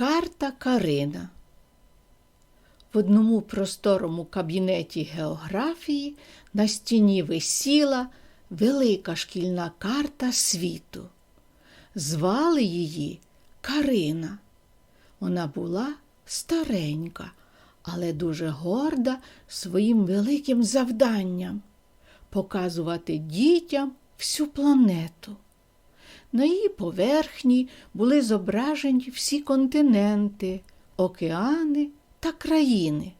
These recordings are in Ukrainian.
Карта Карина. В одному просторому кабінеті географії на стіні висіла велика шкільна карта світу. Звали її Карина. Вона була старенька, але дуже горда своїм великим завданням показувати дітям всю планету. На її поверхні були зображені всі континенти, океани та країни,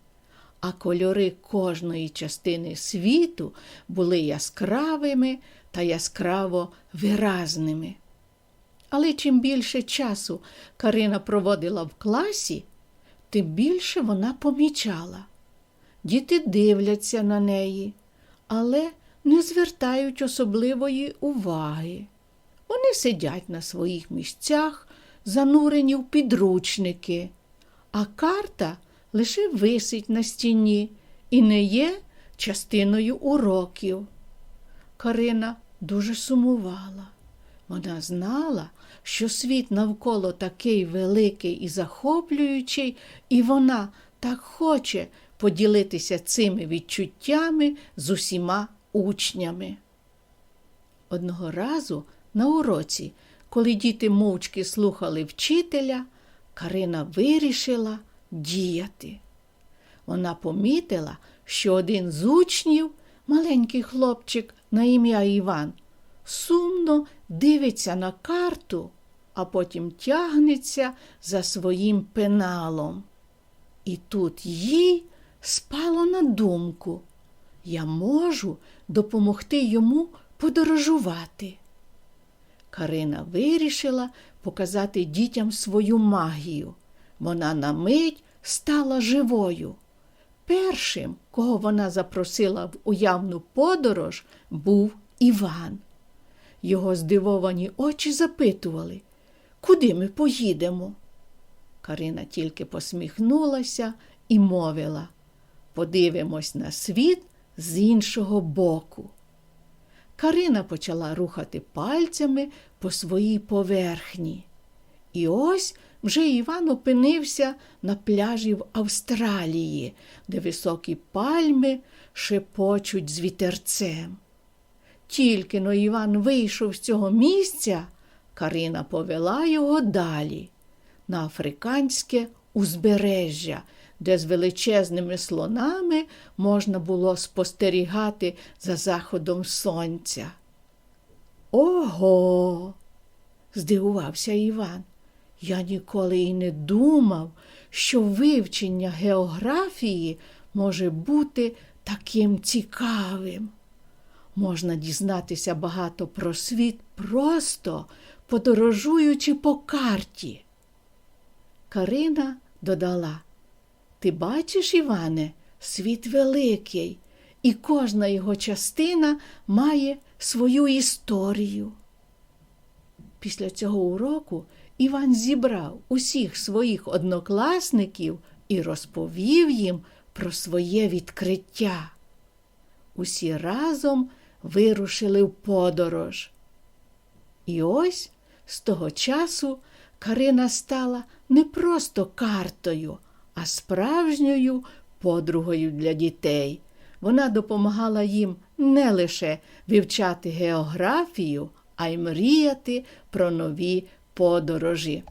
а кольори кожної частини світу були яскравими та яскраво виразними. Але чим більше часу Карина проводила в класі, тим більше вона помічала. Діти дивляться на неї, але не звертають особливої уваги. Вони сидять на своїх місцях, занурені в підручники, а карта лише висить на стіні і не є частиною уроків. Карина дуже сумувала. Вона знала, що світ навколо такий великий і захоплюючий, і вона так хоче поділитися цими відчуттями з усіма учнями. Одного разу на уроці, коли діти мовчки слухали вчителя, Карина вирішила діяти. Вона помітила, що один з учнів, маленький хлопчик на ім'я Іван, сумно дивиться на карту, а потім тягнеться за своїм пеналом. І тут їй спало на думку, я можу допомогти йому подорожувати. Карина вирішила показати дітям свою магію. Вона на мить стала живою. Першим, кого вона запросила в уявну подорож, був Іван. Його здивовані очі запитували, куди ми поїдемо. Карина тільки посміхнулася і мовила подивимось на світ з іншого боку. Карина почала рухати пальцями по своїй поверхні. І ось вже Іван опинився на пляжі в Австралії, де високі пальми шепочуть з вітерцем. Тільки но Іван вийшов з цього місця, Карина повела його далі, на африканське узбережжя, де з величезними слонами можна було спостерігати за заходом сонця. Ого! здивувався Іван. Я ніколи й не думав, що вивчення географії може бути таким цікавим. Можна дізнатися багато про світ просто подорожуючи по карті. Карина додала Ти бачиш, Іване, світ великий, і кожна його частина має свою історію. Після цього уроку Іван зібрав усіх своїх однокласників і розповів їм про своє відкриття. Усі разом вирушили в подорож. І ось з того часу Карина стала не просто картою, а справжньою подругою для дітей. Вона допомагала їм не лише вивчати географію, а й мріяти про нові подорожі.